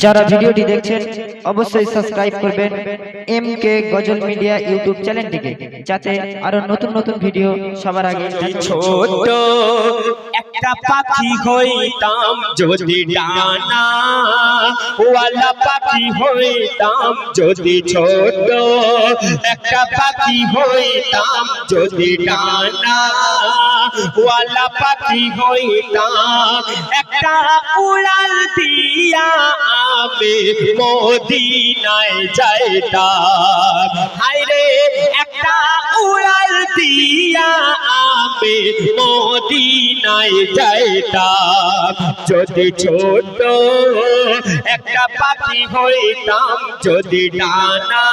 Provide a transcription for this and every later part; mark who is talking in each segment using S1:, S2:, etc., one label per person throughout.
S1: যারা ভিডিওটি দেখছেন অবশ্যই সাবস্ক্রাইব করবেন M K Ghazal media YouTube চ্যানেলটিকে যাতে আরও নতুন নতুন ভিডিও সবার আগে
S2: ছোট একটা পাখি হইতাম যদি ডানা ওয়ালা পাখি হইতাম যদি ছোট একটা পাখি হইতাম যদি ডানা ওয়ালা পাখি হইতাম। একটা উড়াল দিয়া আমি মদিনায় যাইতাম। হায়রে, একটা উড়াল দিয়া আমি মদিনায় যাইতাম। যদি ছোট একটা পাখি হইতাম, যদি ডানা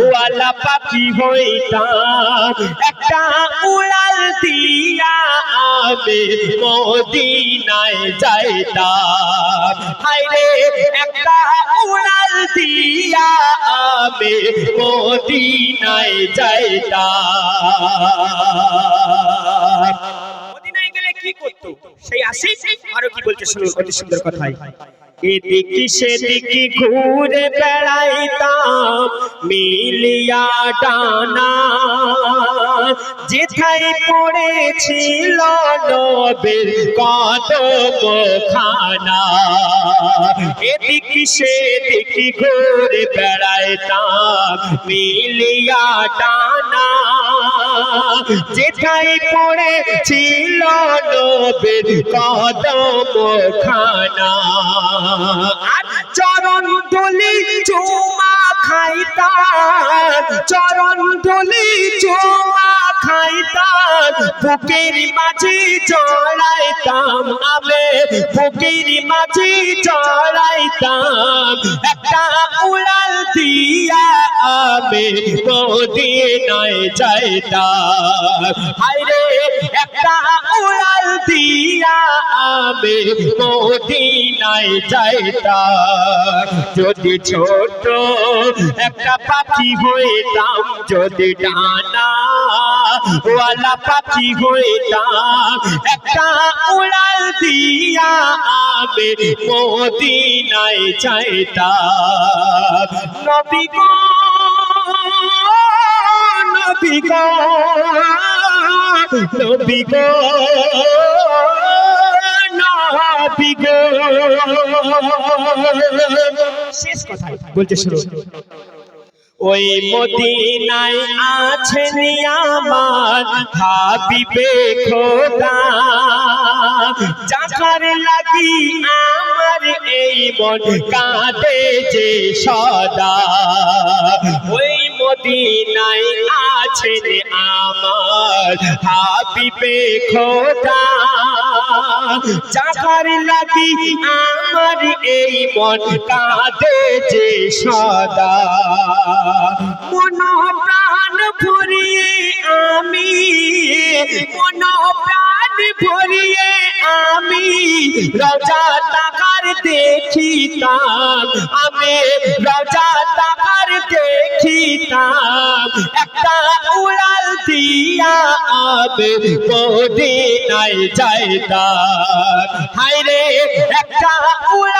S2: ওয়ালা পাখি হইতাম। একটা উড়াল দিয়া আমি মদিনায় যাইতাম। হায়রে, একটা উড়াল দিয়া আমি মদিনায় যাইতাম। মদিনায় গেলে কি করতো? সেই আসি আরও কি বলতে শুনুন? অতি সুন্দর কথাই। এদিকে সেদিকে ঘুরে বেড়াইতাম, মিলিয়া ডানা। যেথায় পড়েছিল নবের কদম খানা এদিকে সেদিকে ঘুরে বেড়াইতাম, মিলিয়া ডানা। যেথায় পড়েছিল নবের কদম খানা। চরণ দলি চুমা খাইতাম, চরণ দলি চুমা খাইতাম, বুকের মাঝে চড়াইতাম আমি বুকের মাঝে চড়াইতাম একটা উড়াল দিয়া আমি মদিনায় যাইতাম। হাইরে একটা উড়াল দিয়া আমি মদিনায় যাইতাম। যদি ছোট একটা পাখি হইতাম, যদি ডানা ওয়ালা পাখি হইতাম একটা উড়াল দিয়া আমি মদিনায় যাইতাম। নবী গো নবী গো নবী গো শেষ কথা বলতে শুরু। ওই মদিনায় আছেন আমার হাবিবে খোদা। যাকার লাগি আমার এই মন কাঁদে যে সদা। ওই মদিনায় আছেন আমার হাবিবে খোদা। যাকার লাগি আমার এই মন কাঁদে সদা। মন প্রাণ ভরিয়ে আমি, মন প্রাণ ভরিয়ে আমি, রাজা টাকার দেখিতাম, আমি রাজা টাকার দেখিতাম। একটা উড়াল দিয়া আবে আমি মদিনায় যাইতাম। হায়রে, একটা উড়াল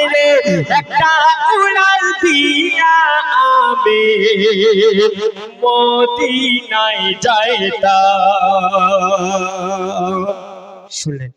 S2: হায়রে একটা উড়াল দিয়া যাইতা শুনলেন?